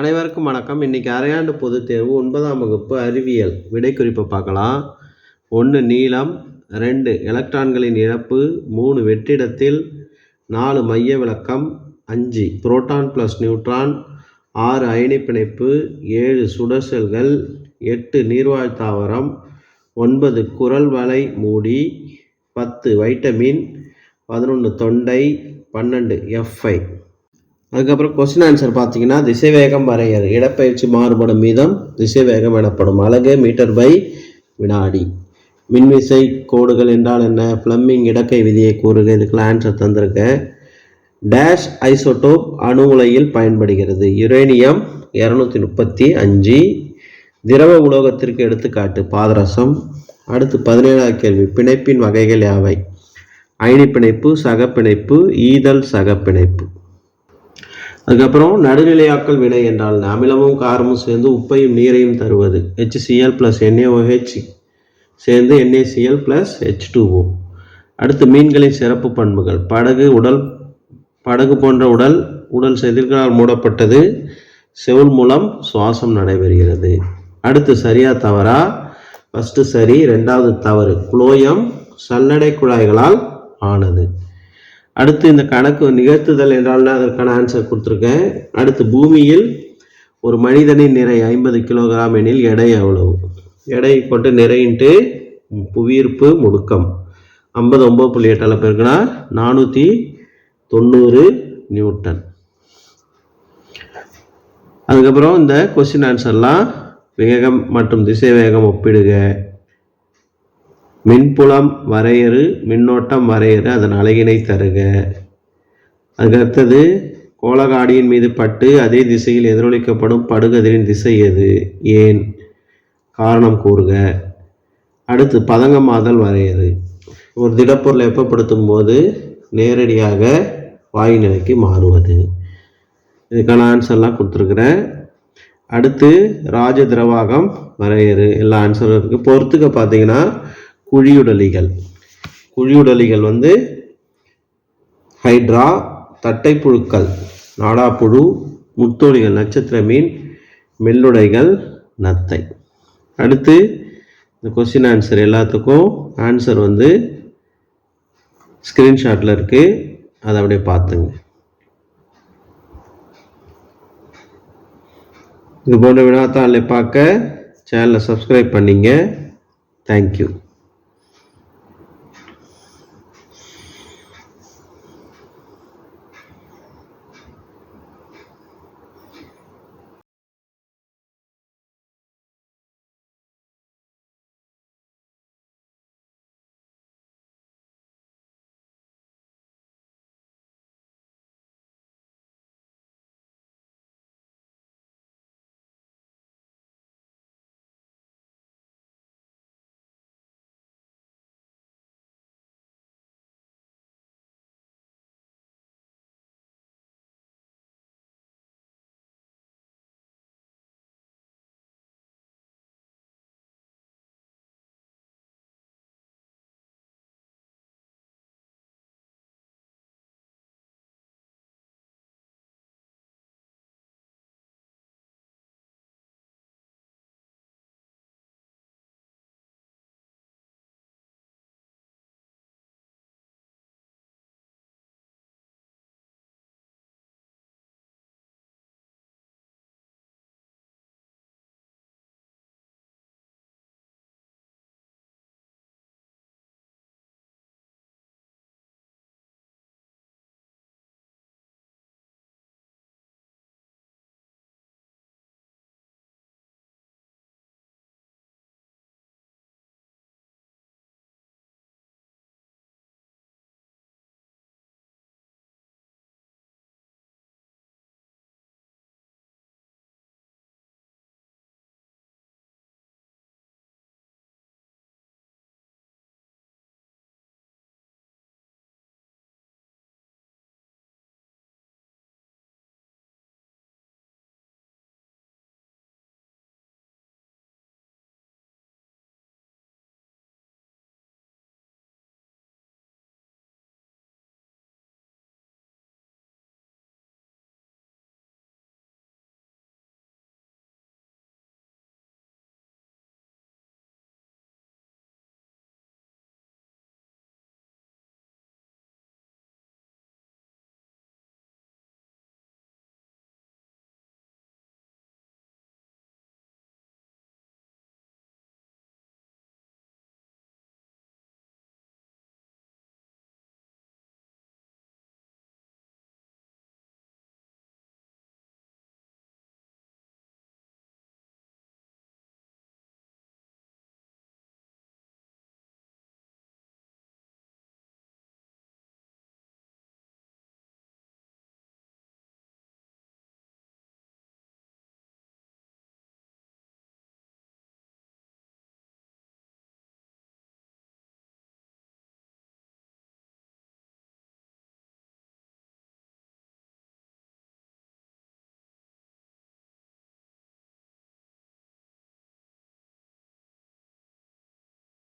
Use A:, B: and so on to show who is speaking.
A: அனைவருக்கும் வணக்கம். இன்றைக்கி அரையாண்டு பொதுத் தேர்வு ஒன்பதாம் வகுப்பு அறிவியல். விடைக்குறிப்பை பார்க்கலாம். ஒன்று நீளம் ரெண்டு எலக்ட்ரான்களின் இழப்பு மூணு வெற்றிடத்தில் நாலு மைய விளக்கம் அஞ்சு புரோட்டான் ப்ளஸ் நியூட்ரான் ஆறு அயனி பிணைப்பு ஏழு சுடர் செல்கள் எட்டு நீர்வாழ் தாவரம் ஒன்பது குரல் வலை மூடி பத்து வைட்டமின் பதினொன்று தொண்டை பன்னெண்டு எஃப்ஐ. அதுக்கப்புறம் கொஸ்டின் ஆன்சர் பார்த்தீங்கன்னா திசைவேகம் வரையறு. இடப்பெயர்ச்சி மாறுபடும் வீதம் திசைவேகம் எனப்படும். அலகு மீட்டர் பை வினாடி. மின்விசை கோடுகள் என்றால் என்ன? பிளம்மிங் இடக்கை விதியை கூறுக. இதுக்கெல்லாம் ஆன்சர் தந்திருக்கேன். டேஷ் ஐசோடோப் அணு உலையில் பயன்படுகிறது. யுரேனியம் இரநூத்தி முப்பத்தி அஞ்சு. திரவ உலோகத்திற்கு எடுத்துக்காட்டு பாதரசம். அடுத்து பதினேழாவது கேள்வி. பிணைப்பின் வகைகள் யாவை? அயனி பிணைப்பு சகப்பிணைப்பு ஈதல் சகப்பிணைப்பு. அதுக்கப்புறம் நடுநிலையாக்கல் வினை என்றால் அமிலமும் காரமும் சேர்ந்து உப்பையும் நீரையும் தருவது. ஹெச்சிஎல் ப்ளஸ் என்ஏஓஹெச் சேர்ந்து NACL plus H two O அடுத்து மீன்களின் சிறப்பு பண்புகள். படகு உடல் படகு போன்ற உடல் உடல் செதில்களால் மூடப்பட்டது. செவுள் மூலம் சுவாசம் நடைபெறுகிறது. அடுத்து சரியா தவறா? ஃபஸ்ட்டு சரி ரெண்டாவது தவறு. குளோயம் சல்லடை குழாய்களால் ஆனது. அடுத்து இந்த கணக்கு நிகழ்த்துதல் என்றால்னா அதற்கான ஆன்சர் கொடுத்துருக்கேன். அடுத்து பூமியில் ஒரு மனிதனின் நிறை ஐம்பது கிலோகிராம் எனில் எடை எவ்வளவு? எடை கொண்டு நிறைன்ட்டு புவியீர்ப்பு முடுக்கம். ஐம்பது ஒம்பது புள்ளி எட்டால் பெருக்கினா நானூற்றி தொண்ணூறு நியூட்டன். அதுக்கப்புறம் இந்த கொஸ்டின் ஆன்சர்லாம் வேகம் மற்றும் திசை வேகம் ஒப்பிடுக. மின்புலம் வரையறு மின்னோட்டம் வரையறு அதன் அலையினை தருக. அதுக்கு அடுத்தது கோலகாடியின் மீது பட்டு அதே திசையில் எதிரொலிக்கப்படும் படுகதிரின் திசை எது? ஏன்? காரணம் கூறுக. அடுத்து பதங்கமாதல் வரையறு. ஒரு திடப்பொருளை வெப்பப்படுத்தும் போது நேரடியாக வாயு நிலைக்கு மாறுவது. இதுக்கான ஆன்சர்லாம் கொடுத்துருக்குறேன். அடுத்து ராஜ திரவாகம் வரையறு. எல்லா ஆன்சரும் இருக்குது பொறுத்துக்க பார்த்தீங்கன்னா குழியுடலிகள். குழியுடலிகள் வந்து ஹைட்ரா தட்டைப்புழுக்கள் நாடாப்புழு முத்தோலிகள் நட்சத்திர மீன் மெல்லுடைகள் நத்தை. அடுத்து இந்த கொஸ்டின் ஆன்சர் எல்லாத்துக்கும் ஆன்சர் வந்து ஸ்க்ரீன்ஷாட்டில் இருக்குது அதை அப்படியே பார்த்துங்க. இது போன்ற வினாத்தாளை பார்க்க சேனலை சப்ஸ்கிரைப் பண்ணிங்க. தேங்க்யூ